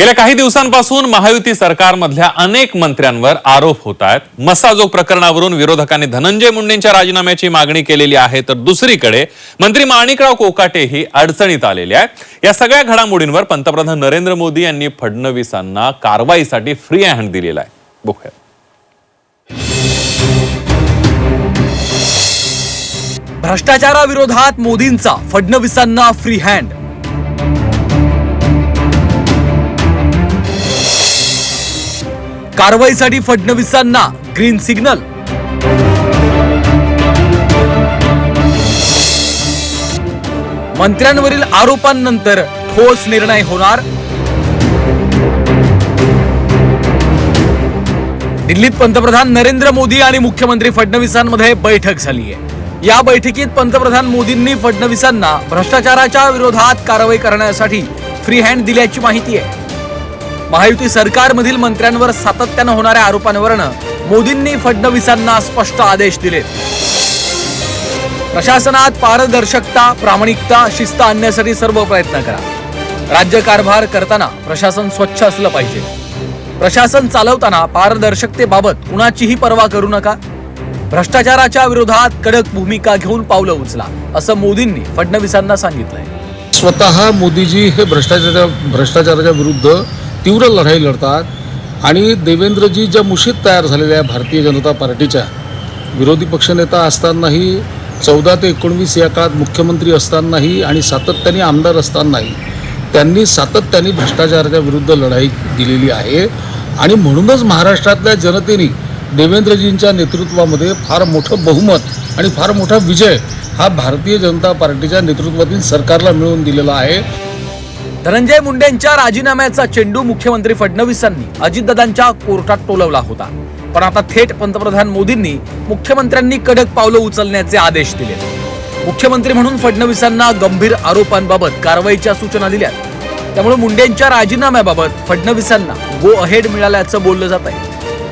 गेल्या काही दिवसांपासून महायुती सरकारमधल्या अनेक मंत्र्यांवर आरोप होत आहेत. मस्साजोग प्रकरणावरून विरोधकांनी धनंजय मुंडेंच्या राजीनाम्याची मागणी केलेली आहे. तर दुसरीकडे मंत्री माणिकराव कोकाटेही अडचणीत आलेले आहेत. या सगळ्या घडामोडींवर पंतप्रधान नरेंद्र मोदी यांनी फडणवीसांना कारवाईसाठी फ्री हँड दिलेला आहे. बघूया. भ्रष्टाचाराविरोधात मोदींचा फडणवीसांना फ्री हँड कारवाईसाठी फडणवीसांना ग्रीन सिग्नल मंत्र्यांवरील आरोपांनंतर ठोस निर्णय होणार. दिल्लीत पंतप्रधान नरेंद्र मोदी आणि मुख्यमंत्री फडणवीसांमध्ये बैठक झाली आहे या बैठकीत पंतप्रधान मोदींनी फडणवीसांना भ्रष्टाचाराच्या विरोधात कारवाई करण्यासाठी फ्री हँड दिल्याची माहिती आहे. महायुती सरकारमधील मंत्र्यांवर सातत्यानं होणाऱ्या आरोपांवरनं मोदींनी फडणवीसांना स्पष्ट आदेश दिले. प्रशासनात पारदर्शकता प्रामाणिकता शिस्त आणण्यासाठी सर्व प्रयत्न करा. राज्य कारभार करताना प्रशासन स्वच्छ असलं पाहिजे. प्रशासन चालवताना पारदर्शकतेबाबत कुणाचीही पर्वा करू नका. भ्रष्टाचाराच्या विरोधात कडक भूमिका घेऊन पावलं उचला असं मोदींनी फडणवीसांना सांगितलंय. स्वतः मोदीजी हे भ्रष्टाचाराच्या भ्रष्टाचाराच्या विरुद्ध तीव्र लढाई लढतात आणि देवेंद्रजी ज्या मुशीत तयार झालेल्या भारतीय जनता पार्टीच्या विरोधी पक्षनेता असतानाही चौदा ते एकोणवीस या काळात मुख्यमंत्री असतानाही आणि सातत्याने आमदार असतानाही त्यांनी सातत्याने भ्रष्टाचाराच्या विरुद्ध लढाई दिलेली आहे. आणि म्हणूनच महाराष्ट्रातल्या जनतेने देवेंद्रजींच्या नेतृत्वामध्ये फार मोठं बहुमत आणि फार मोठा विजय हा भारतीय जनता पार्टीच्या नेतृत्वातील सरकारला मिळवून दिलेला आहे. धनंजय मुंडेंच्या राजीनाम्याचा चेंडू मुख्यमंत्री फडणवीसांनी अजितदादांच्या कोर्टात टोलवला होता. पण आता थेट पंतप्रधान मोदींनी मुख्यमंत्र्यांनी कडक पावलं उचलण्याचे आदेश दिले. मुख्यमंत्री म्हणून फडणवीसांना गंभीर आरोपांबाबत कारवाईच्या सूचना दिल्या त्यामुळे मुंडेंच्या राजीनाम्याबाबत फडणवीसांना गो अहेड मिळाल्याचं बोललं जात आहे.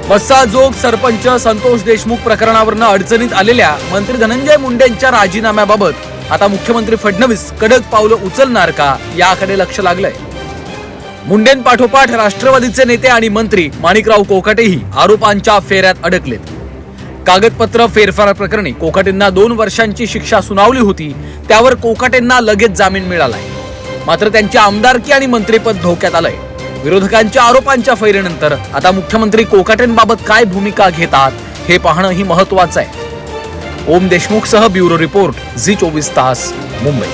मस्साजोग सरपंच संतोष देशमुख प्रकरणावरनं अडचणीत आलेल्या मंत्री धनंजय मुंडेंच्या राजीनाम्याबाबत आता मुख्यमंत्री फडणवीस कडक पावलं उचलणार का याकडे लक्ष लागलंय. मुंडेंपाठोपाठ राष्ट्रवादीचे नेते आणि मंत्री माणिकराव कोकाटेही आरोपांच्या फेऱ्यात अडकलेत. कागदपत्र फेरफार प्रकरणी कोकाटेंना दोन वर्षांची शिक्षा सुनावली होती त्यावर कोकाटेंना लगेच जामीन मिळालाय. मात्र त्यांची आमदारकी आणि मंत्रीपद धोक्यात आलंय. विरोधकांच्या आरोपांच्या फैरीनंतर आता मुख्यमंत्री कोकाटेंबाबत काय भूमिका घेतात हे पाहणं ही महत्वाचं आहे. ओम देशमुखसह ब्युरो रिपोर्ट झी चोवीस तास मुंबई.